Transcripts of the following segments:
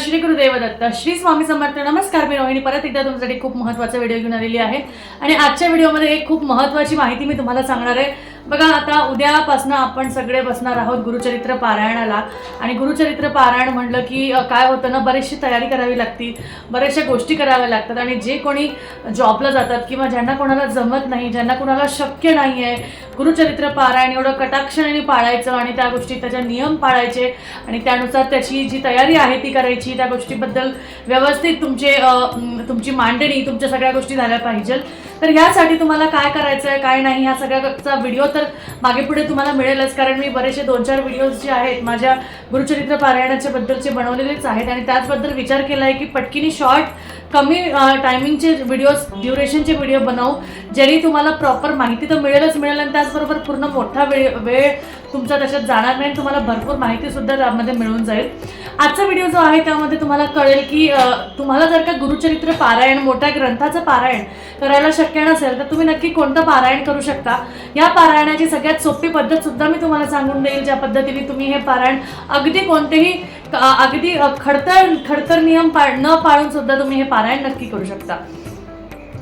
श्री गुरुदेवदत्त श्री स्वामी समर्थ नमस्कार मी रोहिणी. परत एकदा तुमच्यासाठी खूप महत्त्वाचा व्हिडिओ घेऊन आलेली आहे. आणि आजच्या व्हिडिओमध्ये एक खूप महत्त्वाची माहिती मी तुम्हाला सांगणार आहे. बघा आता उद्यापासून आपण सगळे बसणार आहोत गुरुचरित्र पारायणाला. आणि गुरुचरित्र पारायण म्हणलं की काय होतं ना बरेचशी तयारी करावी लागती. बऱ्याचशा गोष्टी कराव्या लागतात. आणि जे कोणी जॉबला जातात किंवा ज्यांना कोणाला जमत नाही ज्यांना कोणाला शक्य नाही आहे गुरुचरित्र पारायण एवढं कटाक्षाने पाळायचं आणि त्या गोष्टी त्याचे नियम पाळायचे आणि त्यानुसार त्याची जी तयारी आहे ती करायची त्या गोष्टीबद्दल व्यवस्थित तुमचे तुमची मांडणी तुमच्या सगळ्या गोष्टी झाल्या पाहिजेत. तर ह्यासाठी तुम्हाला काय करायचं आहे काय नाही ह्या सगळ्याचा व्हिडिओ तर मागे पुढे तुम्हाला मिळेलच. कारण मी बरेचसे दोन चार व्हिडिओज जे आहेत माझ्या गुरुचरित्र पारायणाच्या बद्दलचे बनवलेलेच आहेत. आणि त्याचबद्दल विचार केला आहे की पटकिनी शॉर्ट कमी टायमिंगचे व्हिडिओज ड्युरेशनचे व्हिडिओ बनवू ज्याने तुम्हाला प्रॉपर माहिती तर मिळेलच मिळेल. आणि त्याचबरोबर पूर्ण मोठा वेळ वेळ तुमच्या त्याच्यात जाणार नाही तुम्हाला भरपूर माहितीसुद्धा त्यामध्ये मिळून जाईल. आजचा व्हिडिओ जो आहे त्यामध्ये तुम्हाला कळेल की तुम्हाला जर का गुरुचरित्र पारायण मोठ्या ग्रंथाचं पारायण करायला शक्य नसेल तर तुम्ही नक्की कोणतं पारायण करू शकता? या पारायणाची सगळ्यात सोपी पद्धत सुद्धा मी तुम्हाला सांगून देईल ज्या पद्धतीने तुम्ही हे पारायण अगदी कोणतेही अगदी खडतर खडतर नियम पाळ न पाळून सुद्धा तुम्ही हे पारायण नक्की करू शकता.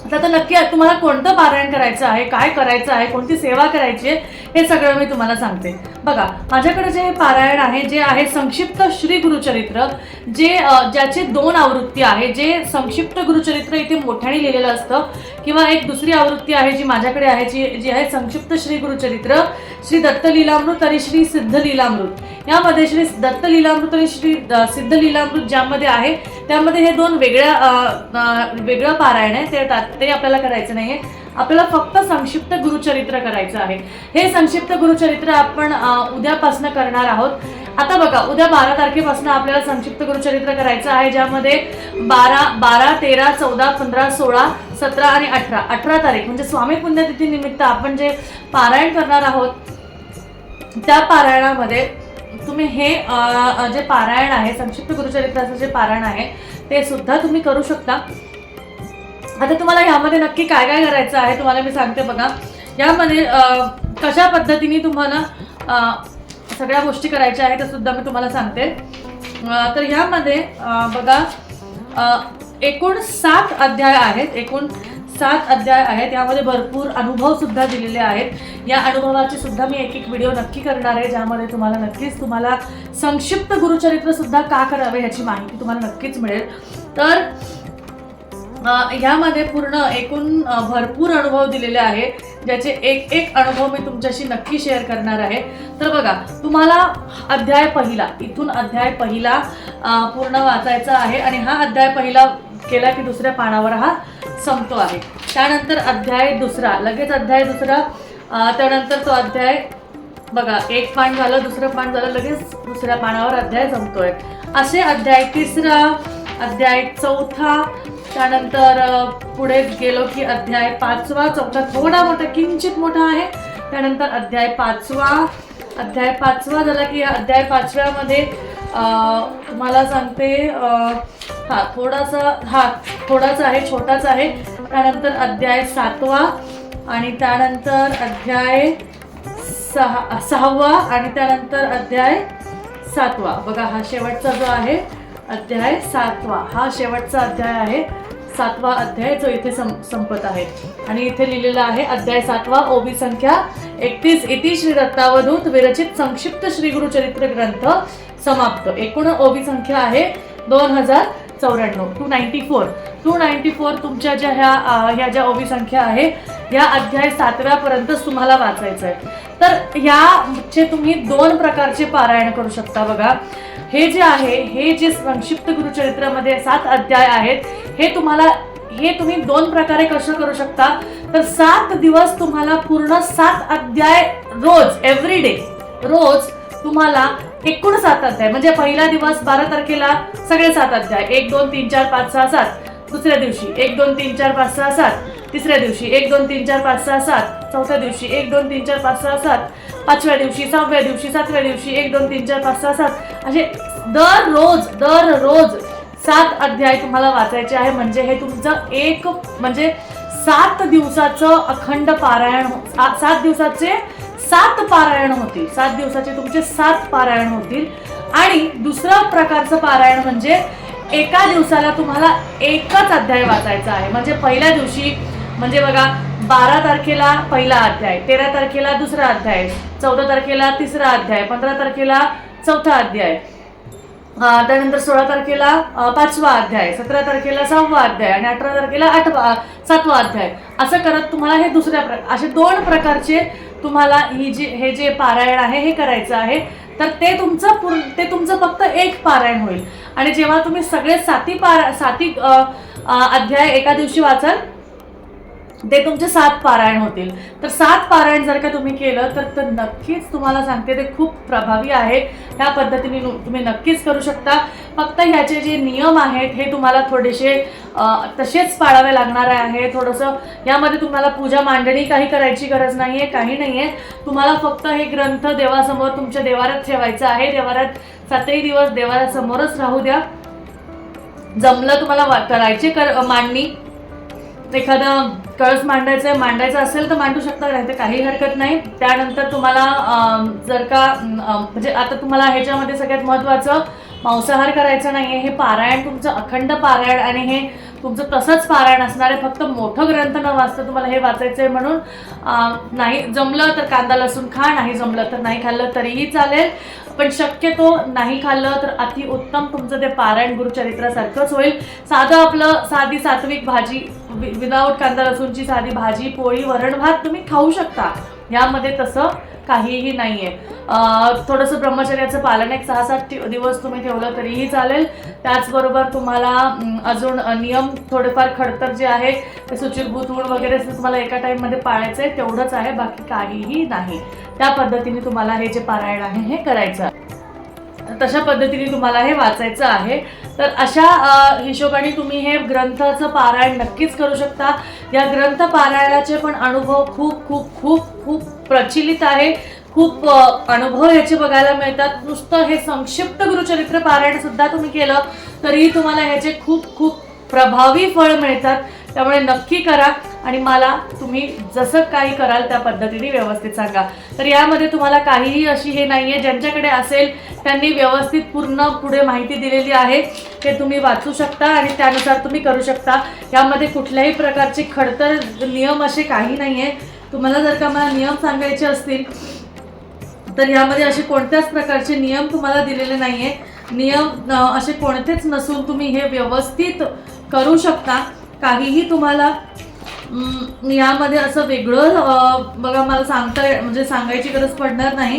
आता तर नक्की तुम्हाला कोणतं पारायण करायचं आहे काय करायचं आहे कोणती सेवा करायची आहे हे सगळं मी तुम्हाला सांगते. बघा माझ्याकडे जे हे पारायण आहे जे आहे संक्षिप्त श्री गुरुचरित्र जे ज्याचे दोन आवृत्ती आहे जे संक्षिप्त गुरुचरित्र इथे मोठ्याने लिहिलेलं असतं किंवा एक दुसरी आवृत्ती आहे जी माझ्याकडे आहे जी जी आहे संक्षिप्त श्री गुरुचरित्र श्री दत्त लीलामृत आणि श्री सिद्ध लीलामृत यामध्ये श्री दत्त लीलामृत आणि श्री सिद्ध लीलामृत ज्यामध्ये आहे त्यामध्ये हे दोन वेगळ्या वेगळं पारायण आहे ते ते आपल्याला करायचं नाहीये. आपल्याला फक्त संक्षिप्त गुरुचरित्र करायचं आहे. हे संक्षिप्त गुरुचरित्र आपण उद्यापासून उद्यापासनं करणार आहोत. आता बघा उद्या बारा तारखेपासून आपल्याला संक्षिप्त गुरुचरित्र करायचं आहे ज्यामध्ये बारा बारा तेरा चौदा पंधरा सोळा सतरा आणि अठरा. अठरा तारीख म्हणजे स्वामी पुण्यतिथी निमित्त आपण जे पारायण करणार आहोत त्या पारायणामध्ये तुम्ही हे जे पारायण आहे संक्षिप्त गुरुचरित्राचं जे पारायण आहे ते सुद्धा तुम्ही करू शकता. आता तुम्हाला यामध्ये नक्की काय काय करायचं आहे तुम्हाला मी सांगते बघा. यामध्ये कशा पद्धतीने तुम्हाला सगळ्या गोष्टी करायच्या आहेत सुद्धा मी तुम्हाला सांगते. तर ह्यामध्ये बघा एकूण सात अध्याय आहेत एकूण सात अध्याय आहेत. यामध्ये भरपूर अनुभव सुद्धा दिलेले आहेत. या अनुभवाचे सुद्धा मी एक एक व्हिडिओ नक्की करणार आहे ज्यामध्ये तुम्हाला नक्कीच तुम्हाला संक्षिप्त गुरुचरित्र सुद्धा का करावे याची माहिती तुम्हाला नक्कीच मिळेल. तर ह्यामध्ये पूर्ण एकूण भरपूर अनुभव दिलेले आहेत ज्याचे एक एक अनुभव मी तुमच्याशी नक्की शेअर करणार आहे. तर बघा तुम्हाला अध्याय पहिला इथून अध्याय पहिला पूर्ण वाचायचा आहे आणि हा अध्याय पहिला केला की दुसऱ्या पानावर हा संपतो आहे. त्यानंतर अध्याय दुसरा लगेच अध्याय दुसरा त्यानंतर तो अध्याय बघा एक पान झालं दुसरं पान झालं लगेच दुसऱ्या पानावर अध्याय संपतोय. असे अध्याय तिसरा अध्याय चौथा त्यानंतर पुढे गेलो की अध्याय पाचवा चौथा थोडा मोठा किंचित मोठा आहे. त्यानंतर अध्याय पाचवा अध्याय पाचवा झाला की अध्याय पाचव्यामध्ये मला तुम्हाला सांगते हा थोडासा हा थोडासा आहे छोटाच आहे. त्यानंतर अध्याय सातवा आणि त्यानंतर अध्याय सहा सहावा आणि त्यानंतर अध्याय सातवा. बघा हा शेवटचा जो आहे अध्याय सातवा. हा शेवटचा अध्याय आहे. सातवा अध्याय जो इथे सं संपत आहे. आणि इथे लिहिलेला आहे अध्याय सातवा ओबी संख्या एकतीस. इति श्री दत्तावधूत विरचित संक्षिप्त श्री गुरुचरित्र ग्रंथ समाप्त. एकूण ओबी संख्या आहे दोन हजार चौऱ्याण्णव. Two ninety four two ninety four तुमच्या ज्या ह्या ह्या ज्या ओबी संख्या आहे ह्या अध्याय सातव्यापर्यंतच तुम्हाला वाचायचं आहे. तर ह्याचे तुम्ही दोन प्रकारचे पारायण करू शकता बघा. हे जे आहे हे जे संक्षिप्त गुरुचरित्रामध्ये सात अध्याय आहेत हे तुम्हाला हे तुम्ही दोन प्रकारे कसं करू शकता? तर सात दिवस तुम्हाला पूर्ण सात अध्याय रोज एव्हरी डे रोज तुम्हाला एकूण सात अध्याय. म्हणजे पहिला दिवस बारा तारखेला सगळे सात अध्याय. एक दोन तीन चार पाच सहा सात. दुसऱ्या दिवशी एक दोन तीन चार पाच सहा सात. तिसऱ्या दिवशी एक दोन तीन चार पाच सहा सात. चौथ्या दिवशी एक दोन तीन चार पाच सहा सात. पाचव्या दिवशी सहाव्या दिवशी सातव्या दिवशी एक दोन तीन चार पाच सहा सात. असे दररोज दररोज सात अध्याय तुम्हाला वाचायचे आहे. म्हणजे हे तुमचं एक म्हणजे सात दिवसाचं अखंड पारायण हो- सात दिवसाचे सात पारायण होतील. सात दिवसाचे तुमचे सात पारायण होतील. आणि दुसरा प्रकारचं पारायण म्हणजे एका दिवसाला तुम्हाला एकच अध्याय वाचायचा आहे. म्हणजे पहिल्या दिवशी म्हणजे बघा बारा तारखेला पहिला अध्याय तेरा तारखेला दुसरा अध्याय चौदा तारखेला तिसरा अध्याय पंधरा तारखेला चौथा अध्याय त्यानंतर सोळा तारखेला पाचवा अध्याय सतरा तारखेला सहावा अध्याय आणि अठरा तारखेला आठवा सातवा अध्याय. असं करत तुम्हाला हे दुसऱ्या प्र असे दोन प्रकारचे तुम्हाला ही जी हे जे पारायण आहे हे करायचं आहे तर ते तुमचं पूर्ण ते तुमचं फक्त एक पारायण होईल. आणि जेव्हा तुम्ही सगळे साती पारा साती अध्याय एका दिवशी वाचाल ते तुमचे सात पारायण होतील. तर सात पारायण जर का तुम्ही केलं तर तर नक्कीच तुम्हाला सांगते ते खूप प्रभावी आहे. ह्या पद्धतीने तुम्ही नक्कीच करू शकता. फक्त ह्याचे जे नियम आहेत हे तुम्हाला थोडेसे तसेच पाळावे लागणार आहे. थोडंसं यामध्ये तुम्हाला पूजा मांडणी काही करायची गरज नाही आहे काही नाही आहे तुम्हाला फक्त हे ग्रंथ देवासमोर तुमच्या देवारात ठेवायचं आहे. देवारात सातही दिवस देवारासमोरच राहू द्या. जमलं तुम्हाला करायचे करायची कर मांडणी. एखादा कळस मांडायचं मांडायचं असेल तर मांडू शकता राहते काही हरकत नाही. त्यानंतर तुम्हाला जर का म्हणजे आता तुम्हाला ह्याच्यामध्ये सगळ्यात महत्त्वाचं मांसाहार करायचा नाही आहे हे पारायण तुमचं अखंड पारायण आणि हे तुमचं तसंच पारायण असणार आहे. फक्त मोठं ग्रंथ न वाचतं तुम्हाला हे वाचायचं आहे म्हणून नाही जमलं तर कांदा लसूण खा नाही जमलं तर नाही खाल्लं तरीही चालेल. पण शक्यतो नाही खाल्लं तर अति उत्तम तुमचं ते पारायण गुरुचरित्रासारखंच होईल. साधं आपलं साधी सात्विक भाजी विदाऊट कांदा लसूणची साधी भाजी पोळी वरण भात तुम्ही खाऊ शकता. यामध्ये तसं काहीही नाही आहे थोडंसं ब्रह्मचर्याचं पालन एक सहा सात दिवस तुम्ही ठेवलं तरीही चालेल. त्याचबरोबर तुम्हाला अजून नियम थोडेफार खडतर जे आहे ते सुचिरभूत गुण वगैरे असं तुम्हाला एका टाईममध्ये पाळायचं आहे तेवढंच आहे बाकी काहीही नाही. त्या पद्धतीने तुम्हाला हे जे पारायण आहे हे करायचं आहे. तशा पद्धतीने तुम्हाला हे वाचायचं आहे. तर अशा हिशोबाने तुम्ही हे ग्रंथाचं पारायण नक्कीच करू शकता. या ग्रंथ पारायणाचे पण अनुभव खूप खूप खूप खूप प्रचलित आहे. खूप अनुभव याचे बघायला मिळतात. नुसतं हे संक्षिप्त गुरुचरित्र पारायण सुद्धा तुम्ही केलं तरीही तुम्हाला ह्याचे खूप खूप प्रभावी फळ मिळतात. त्यामुळे नक्की करा आणि मला तुम्ही जसं काही कराल त्या पद्धतीने व्यवस्थित सांगा. तर यामध्ये तुम्हाला काहीही अशी हे नाही आहे ज्यांच्याकडे असेल त्यांनी व्यवस्थित पूर्ण पुढे माहिती दिलेली आहे. ते तुम्ही वाचू शकता आणि त्यानुसार तुम्ही करू शकता. यामध्ये कुठल्याही प्रकारचे खडतर नियम असे काही नाही आहे तुम्हाला जर का मला नियम सांगायचे असतील तर यामध्ये असे कोणत्याच प्रकारचे नियम तुम्हाला दिलेले नाही आहे नियम असे कोणतेच नसून तुम्ही हे व्यवस्थित करू शकता. काहीही तुम्हाला यामध्ये असं वेगळं बघा मला सांगता म्हणजे सांगायची गरज पडणार नाही.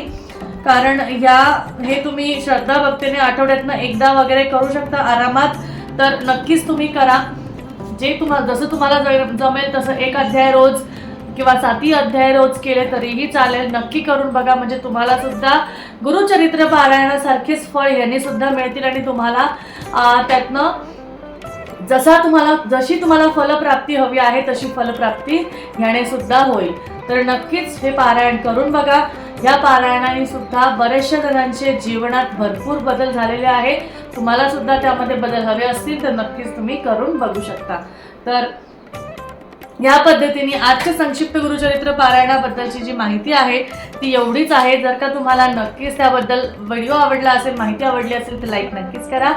कारण या हे तुम्ही श्रद्धा भक्तीने आठवड्यातनं एकदा वगैरे करू शकता आरामात. तर नक्कीच तुम्ही करा. जे तुम्हाला जसं तुम्हाला जमेल तसं एक अध्याय रोज किंवा साती अध्याय रोज केले तरीही चालेल. नक्की करून बघा. म्हणजे तुम्हाला सुद्धा गुरुचरित्र पारायणासारखेच फळ यांनी सुद्धा मिळतील आणि तुम्हाला त्यातनं जसा तुम्हाला जशी तुम्हाला फलप्राप्ती हवी आहे तशी फलप्राप्ती घेणे सुद्धा होईल. तर नक्कीच हे पारायण करून बघा. या पारायणाने सुद्धा बऱ्याचशा जणांचे जीवनात भरपूर बदल झालेले आहे तुम्हाला सुद्धा त्यामध्ये बदल हवे असतील तर नक्कीच तुम्ही करून बघू शकता. तर या पद्धतीने आजच्या संक्षिप्त गुरुचरित्र पारायणाबद्दलची जी माहिती आहे ती एवढीच आहे. जर का तुम्हाला नक्कीच त्याबद्दल व्हिडिओ आवडला असेल माहिती आवडली असेल तर लाईक नक्कीच करा.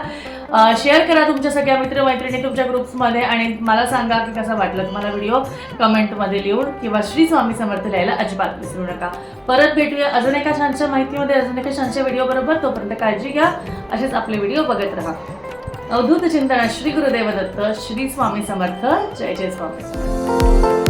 शेअर करा तुमच्या सगळ्या मित्रमैत्रिणी तुमच्या ग्रुप्समध्ये आणि मला सांगा की कसा वाटला तुम्हाला व्हिडिओ कमेंटमध्ये लिहून किंवा श्री स्वामी समर्थ लिहायला अजिबात विसरू नका. परत भेटूया अजून एका छानशा माहितीमध्ये अजून एका छानशा व्हिडिओ बरोबर. तोपर्यंत काळजी घ्या. असेच आपले व्हिडिओ बघत राहा. अवधूत चिंतन श्री गुरुदेव दत्त श्री स्वामी समर्थ. जय जय स्वामी समर्थ.